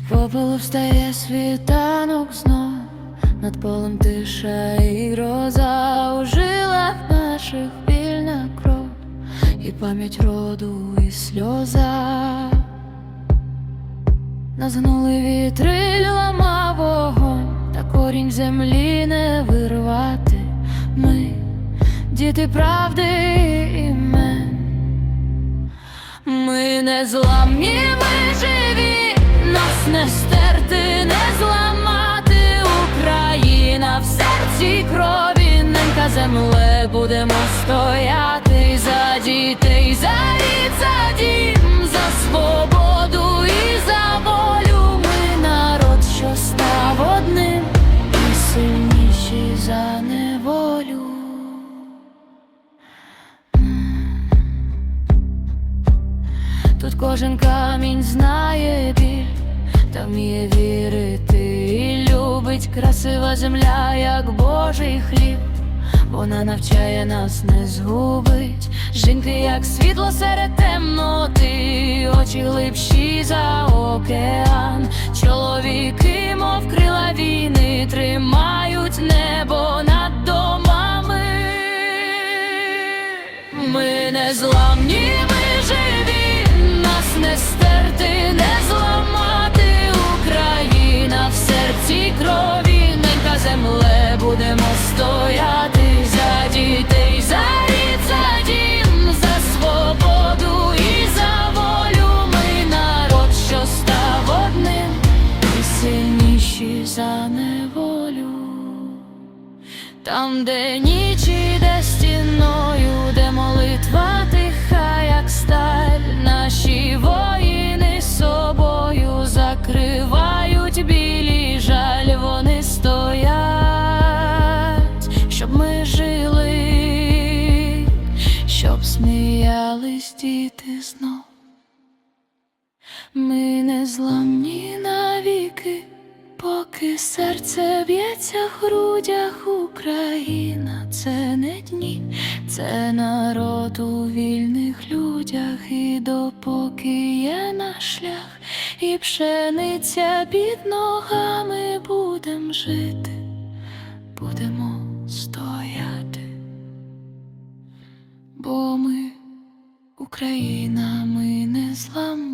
попелу встає світанок знов, над полем тиша і гроза у жилах наших вільна кров, і пам'ять роду, і сльоза. Назгнули вітри, ламав вогонь, та корінь землі не вирвати. Ми діти правди і імен. Ми не зламні, ми живі, нас не стерти, не зламати. Україна в серці крові, ненька земле будемо стояти за дітей, за рід, за дім, за свободу і за волю. Ми народ, що став одним, і сильніші за неволю. Тут кожен камінь знає вміє вірити і любить красива земля, як Божий хліб. Вона навчає нас не згубить, жінки, як світло серед темноти, очі глибші за океан, чоловіки, мов крила війни, тримають небо над домами. Ми не зламні, сильніші за неволю. Там, де ніч іде стіною, де молитва тиха, як сталь, наші воїни собою закривають білі жаль, вони стоять, щоб ми жили, щоб сміялись діти знов. Ми поки серце б'ється в грудях Україна, це не дні, це народ у вільних людях, і допоки є наш шлях, і пшениця під ногами будем жити, будемо стояти, бо ми Україна, ми не зламні.